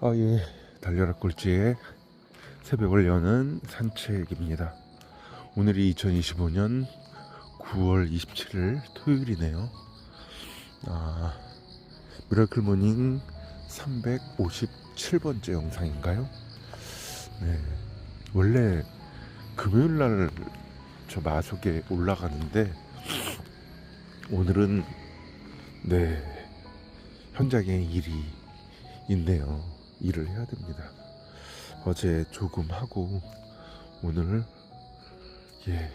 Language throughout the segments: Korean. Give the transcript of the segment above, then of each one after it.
아, 예. 달려라 꼴찌의 새벽을 여는 산책입니다. 오늘이 2025년 9월 27일 토요일이네요. 아, 미라클 모닝 357번째 영상인가요? 네. 원래 금요일 날 저 마속에 올라가는데 오늘은 네. 현장에 일이 있네요. 일을 해야 됩니다. 어제 조금 하고 오늘 예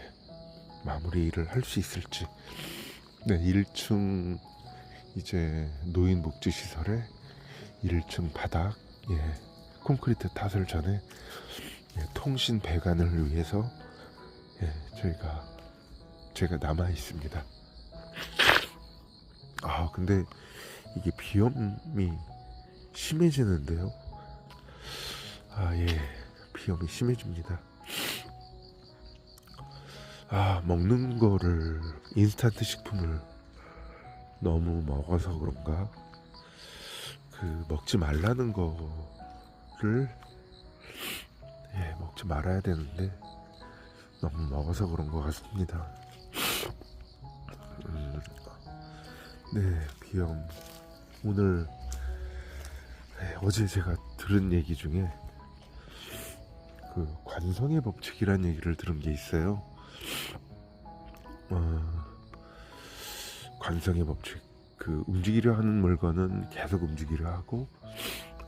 마무리 일을 할 수 있을지 네 1층 이제 노인 복지 시설에 1층 바닥 예 콘크리트 타설 전에 예, 통신 배관을 위해서 예 저희가 제가 남아 있습니다. 아 근데 이게 비염이 심해지는데요. 아, 예. 비염이 심해집니다. 아, 먹는 거를, 인스턴트 식품을 너무 먹어서 그런가? 그, 먹지 말라는 거를, 예, 먹지 말아야 되는데, 너무 먹어서 그런 것 같습니다. 음, 네, 비염. 오늘 네, 어제 제가 들은 얘기 중에 그 관성의 법칙이라는 얘기를 들은 게 있어요. 어, 관성의 법칙. 그 움직이려 하는 물건은 계속 움직이려 하고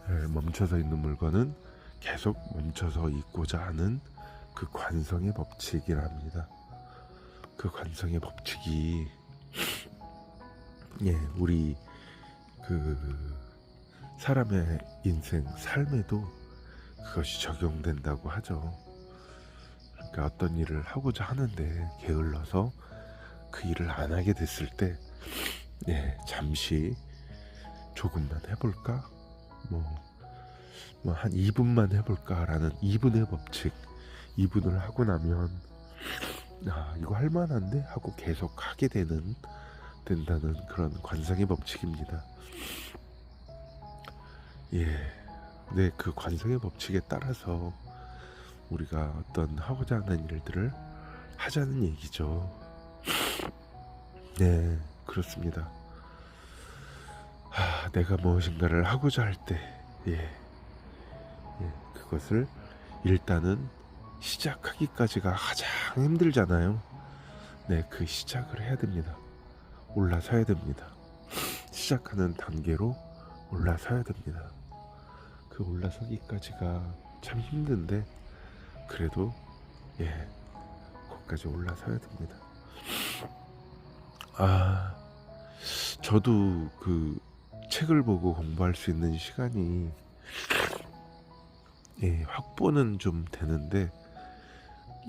예, 멈춰서 있는 물건은 계속 멈춰서 있고자 하는 그 관성의 법칙이랍니다. 그 관성의 법칙이 예, 우리 그 사람의 인생, 삶에도 그것이 적용된다고 하죠. 그러니까 어떤 일을 하고자 하는데 게을러서 그 일을 안 하게 됐을 때, 예, 잠시 조금만 해볼까? 뭐, 뭐 한 2분만 해볼까라는 2분의 법칙. 2분을 하고 나면, 아, 이거 할만한데? 하고 계속 하게 되는, 된다는 그런 관성의 법칙입니다. 예. 네, 그 관성의 법칙에 따라서 우리가 어떤 하고자 하는 일들을 하자는 얘기죠. 네, 그렇습니다. 아, 내가 무엇인가를 하고자 할 때, 예, 예, 그것을 일단은 시작하기까지가 가장 힘들잖아요. 네, 그 시작을 해야 됩니다. 올라서야 됩니다. 시작하는 단계로 올라서야 됩니다. 그 올라서기까지가 참 힘든데 그래도 예 거기까지 올라서야 됩니다. 아 저도 그 책을 보고 공부할 수 있는 시간이 예 확보는 좀 되는데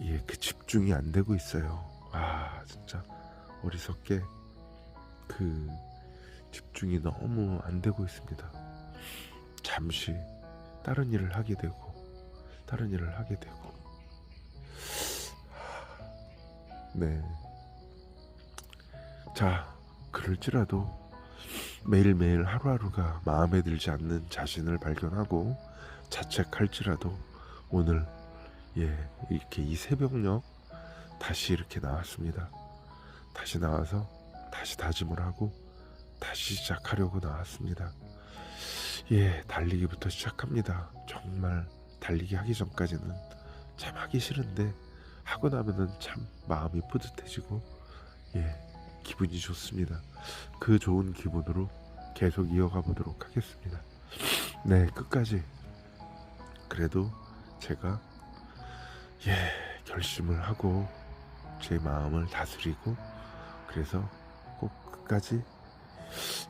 예 그 집중이 안 되고 있어요. 아 진짜 어리석게 그 집중이 너무 안 되고 있습니다. 잠시 다른 일을 하게 되고 다른 일을 하게 되고 네. 자, 그럴지라도 매일매일 하루하루가 마음에 들지 않는 자신을 발견하고 자책할지라도 오늘 예, 이렇게 이 새벽녘 다시 이렇게 나왔습니다. 다시 나와서 다시 다짐을 하고 다시 시작하려고 나왔습니다. 예, 달리기부터 시작합니다. 정말 달리기 하기 전까지는 참 하기 싫은데 하고 나면은 참 마음이 뿌듯해지고 예, 기분이 좋습니다. 그 좋은 기분으로 계속 이어가 보도록 하겠습니다. 네, 끝까지 그래도 제가 예, 결심을 하고 제 마음을 다스리고 그래서 꼭 끝까지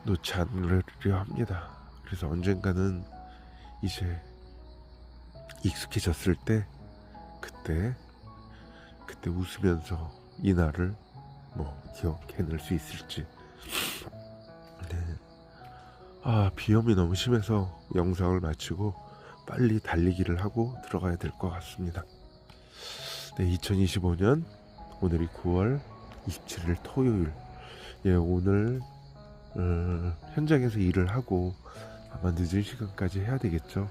놓지 않으려 합니다. 그래서 언젠가는 이제 익숙해졌을 때 그때 그때 웃으면서 이 날을 뭐 기억해낼 수 있을지. 네. 아 비염이 너무 심해서 영상을 마치고 빨리 달리기를 하고 들어가야 될 것 같습니다. 네 2025년 오늘이 9월 27일 토요일. 예 오늘 어, 현장에서 일을 하고 아마 늦은 시간까지 해야 되겠죠.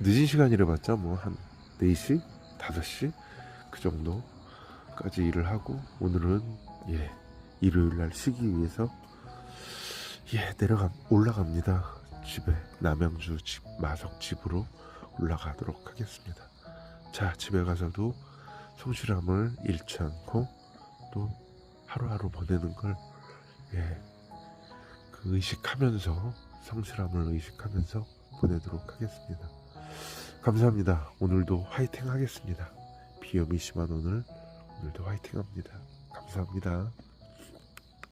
늦은 시간이라 봤자 뭐 한 4시? 5시? 그 정도까지 일을 하고 오늘은 예 일요일 날 쉬기 위해서 예 내려가 올라갑니다 집에 남양주 집 마석 집으로 올라가도록 하겠습니다 자 집에 가서도 성실함을 잃지 않고 또 하루하루 보내는 걸 예, 그 의식하면서 성실함을 의식하면서 보내도록 하겠습니다. 감사합니다. 오늘도 화이팅 하겠습니다. 비염이 심한 오늘 오늘도 화이팅 합니다. 감사합니다.